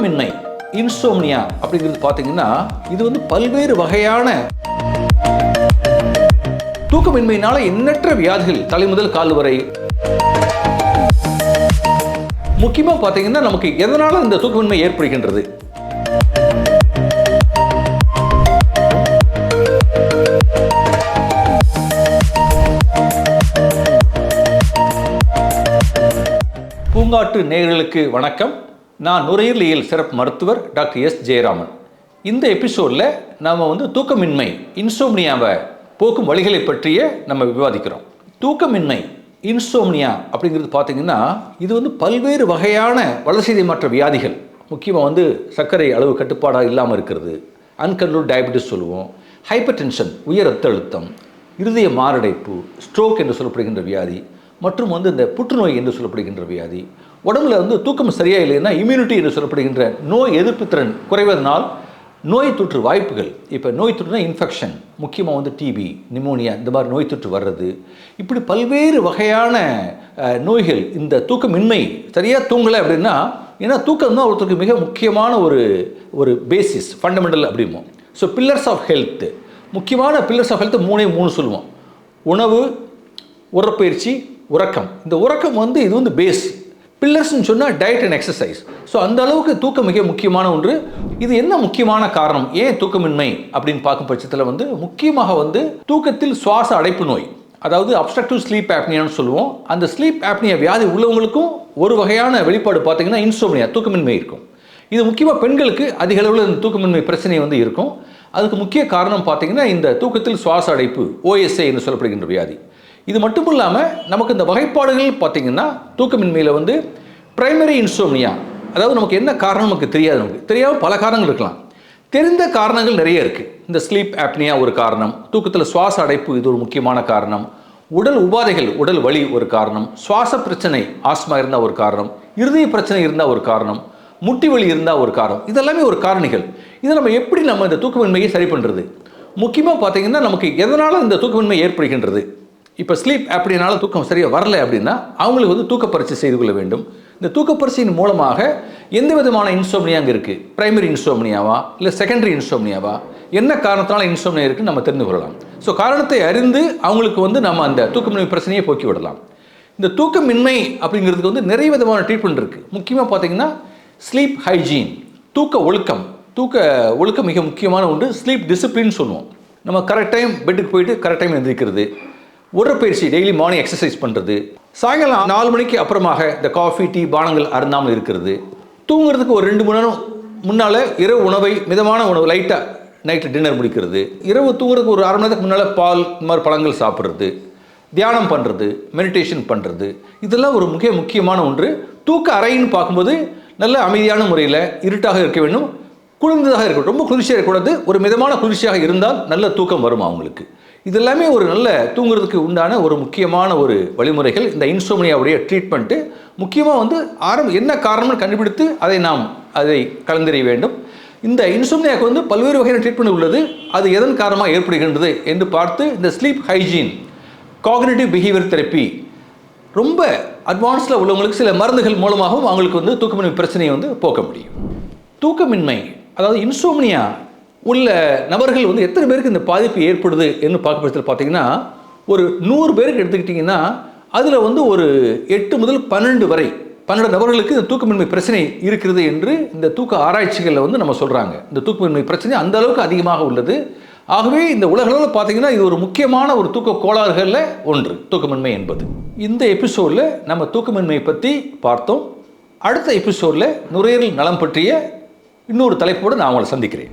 தூக்கமின்மை இன்சோம்னியா அப்படிங்கிறது பார்த்தீங்கன்னா இது வந்து பல்வேறு வகையான தூக்கமின்மையினால எண்ணற்ற வியாதிகள் தலைமுதல் கால் வரை. முக்கியமாக பார்த்தீங்கன்னா நமக்கு எதனால இந்த தூக்கமின்மை ஏற்படுகின்றது? பூங்காட்டு நேயர்களுக்கு வணக்கம். நான் நுரையீரலியல் சிறப்பு மருத்துவர் டாக்டர் எஸ் ஜெயராமன். இந்த எபிசோடில் நாம் வந்து தூக்கமின்மை இன்சோம்னியாவை போக்கும் வழிகளை பற்றிய நம்ம விவாதிக்கிறோம். தூக்கமின்மை இன்சோம்னியா அப்படிங்கிறது பார்த்தீங்கன்னா இது வந்து பல்வேறு வகையான வளர்சிதை மாற்ற வியாதிகள். முக்கியமாக வந்து சர்க்கரை அளவு கட்டுப்பாடாக இல்லாமல் இருக்கிறது. அன்கண்ட்ரோல் டயபெட்டிஸ் சொல்லுவோம். ஹைப்பர் டென்ஷன் உயர் ரத்த அழுத்தம் இருதய மாரடைப்பு ஸ்ட்ரோக் என்று சொல்லப்படுகின்ற வியாதி மற்றும் வந்து இந்த புற்றுநோய் என்று சொல்லப்படுகின்ற வியாதி உடம்புல வந்து தூக்கம் சரியாக இல்லைன்னா இம்யூனிட்டி என்று சொல்லப்படுகின்ற நோய் எதிர்ப்பு திறன் குறைவதனால் நோய் தொற்று வாய்ப்புகள். இப்போ நோய் தொற்றுனா இன்ஃபெக்ஷன் முக்கியமாக வந்து டிபி நிமோனியா இந்த மாதிரி நோய் தொற்று வர்றது. இப்படி பல்வேறு வகையான நோய்கள் இந்த தூக்கமின்மை சரியாக தூங்கலை அப்படின்னா ஏன்னா தூக்கம் தான் ஒருத்தருக்கு மிக முக்கியமான ஒரு ஒரு பேசிஸ் ஃபண்டமெண்டல் அப்படிமோ ஸோ பில்லர்ஸ் ஆஃப் ஹெல்த்து முக்கியமான பில்லர்ஸ் ஆஃப் ஹெல்த் மூணே மூணு சொல்லுவோம். உணவு உடற்பயிற்சி உறக்கம். இந்த உறக்கம் வந்து இது வந்து பேஸ் பில்லர்ஸ்னு சொன்னால் டயட் அண்ட் எக்ஸசைஸ் ஸோ அந்த அளவுக்கு தூக்கம் மிக முக்கியமான ஒன்று. இது என்ன முக்கியமான காரணம்? ஏன் தூக்கமின்மை? அப்படின்னு பார்க்கும் பட்சத்தில் வந்து முக்கியமாக வந்து தூக்கத்தில் சுவாச அடைப்பு நோய். அதாவது அப்ஸ்ட்ரக்டிவ் ஸ்லீப் ஆப்னியான்னு சொல்லுவோம். அந்த ஸ்லீப் ஆப்னியா வியாதி உள்ளவங்களுக்கும் ஒரு வகையான வெளிப்பாடு பார்த்தீங்கன்னா இன்சோம்னியா தூக்கமின்மை இருக்கும். இது முக்கியமாக பெண்களுக்கு அதிக அளவில் இந்த தூக்கமின்மை பிரச்சனை வந்து இருக்கும். அதுக்கு முக்கிய காரணம் பார்த்தீங்கன்னா இந்த தூக்கத்தில் சுவாச அடைப்பு ஓஎஸ்ஏ என்று சொல்லப்படுகின்ற வியாதி. இது மட்டும் இல்லாமல் நமக்கு இந்த வகைப்பாடுகள் பார்த்தீங்கன்னா தூக்கமின்மையில் வந்து பிரைமரி இன்சோம்னியா அதாவது நமக்கு என்ன காரணம் நமக்கு தெரியாது நமக்கு. தெரியாமல் பல காரணங்கள் இருக்கலாம். தெரிந்த காரணங்கள் நிறைய இருக்குது இந்த ஸ்லீப் ஆப்னியா ஒரு காரணம். தூக்கத்தில் சுவாச அடைப்பு இது ஒரு முக்கியமான காரணம். உடல் உபாதைகள் உடல் வலி ஒரு காரணம். சுவாச பிரச்சனை ஆஸ்மா இருந்தால் ஒரு காரணம். இருதய பிரச்சனை இருந்தால் ஒரு காரணம். முட்டி வலி இருந்தால் ஒரு காரணம். இதெல்லாமே ஒரு காரணிகள். இதை நம்ம எப்படி நம்ம இந்த தூக்கமின்மையை சரி பண்ணுறது முக்கியமாக பார்த்தீங்கன்னா நமக்கு எதனால் இந்த தூக்கமின்மை ஏற்படுகின்றது? இப்போ ஸ்லீப் அப்படினால தூக்கம் சரியாக வரல அப்படின்னா அவங்களுக்கு வந்து தூக்க செய்து கொள்ள வேண்டும். இந்த தூக்க மூலமாக எந்த விதமான இன்சோம்னியா அங்கே இருக்குது பிரைமரி இன்சோம்னியாவா இல்லை செகண்டரி இன்சோம்னியாவா என்ன காரணத்தினால இன்சோம்னியா இருக்குன்னு நம்ம தெரிந்து கொள்ளலாம். ஸோ காரணத்தை அறிந்து அவங்களுக்கு வந்து நம்ம அந்த தூக்கமின்மை பிரச்சனையை போக்கி விடலாம். இந்த தூக்கமின்மை அப்படிங்கிறதுக்கு வந்து நிறைய விதமான ட்ரீட்மெண்ட் இருக்குது முக்கியமாக பார்த்தீங்கன்னா ஸ்லீப் ஹைஜீன் தூக்க ஒழுக்கம். தூக்க ஒழுக்கம் மிக முக்கியமான ஒன்று ஸ்லீப் டிசிப்ளின் சொல்லுவோம். நம்ம கரெக்ட் டைம் பெட்டுக்கு போயிட்டு கரெக்ட் டைம் எந்திரிக்கிறது உடற்பயிற்சி டெய்லி மார்னிங் எக்ஸசைஸ் பண்ணுறது சாயங்காலம் நாலு மணிக்கு அப்புறமாக இந்த காஃபி டீ பானங்கள் அருந்தாமல் இருக்கிறது. தூங்குறதுக்கு ஒரு ரெண்டு மணி நேரம் முன்னால் இரவு உணவை மிதமான உணவு லைட்டாக நைட்டு டின்னர் முடிக்கிறது. இரவு தூங்குறதுக்கு ஒரு அரை மணி நேரத்துக்கு முன்னால் பால் இந்த மாதிரி பழங்கள் சாப்பிட்றது. தியானம் பண்ணுறது மெடிடேஷன் பண்ணுறது இதெல்லாம் ஒரு மிக முக்கியமான ஒன்று. தூக்க அறைன்னு பார்க்கும்போது நல்ல அமைதியான முறையில் இருட்டாக இருக்க வேண்டும். குளிர்ந்ததாக இருக்கணும் ரொம்ப குளிர்ச்சியாக இருக்கக்கூடாது. ஒரு மிதமான குளிர்ச்சியாக இருந்தால் நல்ல தூக்கம் வரும் அவங்களுக்கு? இதெல்லாமே ஒரு நல்ல தூங்குறதுக்கு உண்டான ஒரு முக்கியமான ஒரு வழிமுறைகள். இந்த இன்சோமனியாவுடைய ட்ரீட்மெண்ட்டு முக்கியமாக வந்து ஆரம்ப என்ன காரணம்னு கண்டுபிடித்து அதை நாம் அதை கலந்தறிய வேண்டும். இந்த இன்சோம்னியாவுக்கு வந்து பல்வேறு வகையான ட்ரீட்மெண்ட் உள்ளது. அது எதன் காரணமாக ஏற்படுகின்றது என்று பார்த்து இந்த sleep hygiene cognitive behaviour therapy ரொம்ப அட்வான்ஸில் உள்ளவங்களுக்கு சில மருந்துகள் மூலமாகவும் அவங்களுக்கு வந்து தூக்கமின்மை பிரச்சனையை வந்து போக்க முடியும். தூக்கமின்மை அதாவது இன்சோம்னியா உள்ள நபர்கள் வந்து எத்தனை பேருக்கு இந்த பாதிப்பு ஏற்படுது என்று பார்க்க பார்த்தீங்கன்னா ஒரு நூறு பேருக்கு எடுத்துக்கிட்டிங்கன்னா அதில் வந்து ஒரு எட்டு முதல் பன்னெண்டு வரை பன்னெண்டு நபர்களுக்கு இந்த தூக்கமின்மை பிரச்சனை இருக்கிறது என்று இந்த தூக்க ஆராய்ச்சிகளில் வந்து நம்ம சொல்கிறாங்க இந்த தூக்கமின்மை பிரச்சனை அந்த அளவுக்கு அதிகமாக உள்ளது. ஆகவே இந்த உலகளவில் பார்த்தீங்கன்னா இது ஒரு முக்கியமான ஒரு தூக்க கோளாறுகளில் ஒன்று தூக்கமின்மை என்பது. இந்த எபிசோடில் நம்ம தூக்கமின்மை பற்றி பார்த்தோம். அடுத்த எபிசோடில் நுரையீரல் நலம் பற்றிய இன்னொரு தலைப்போடு நான் உங்களை சந்திக்கிறேன்.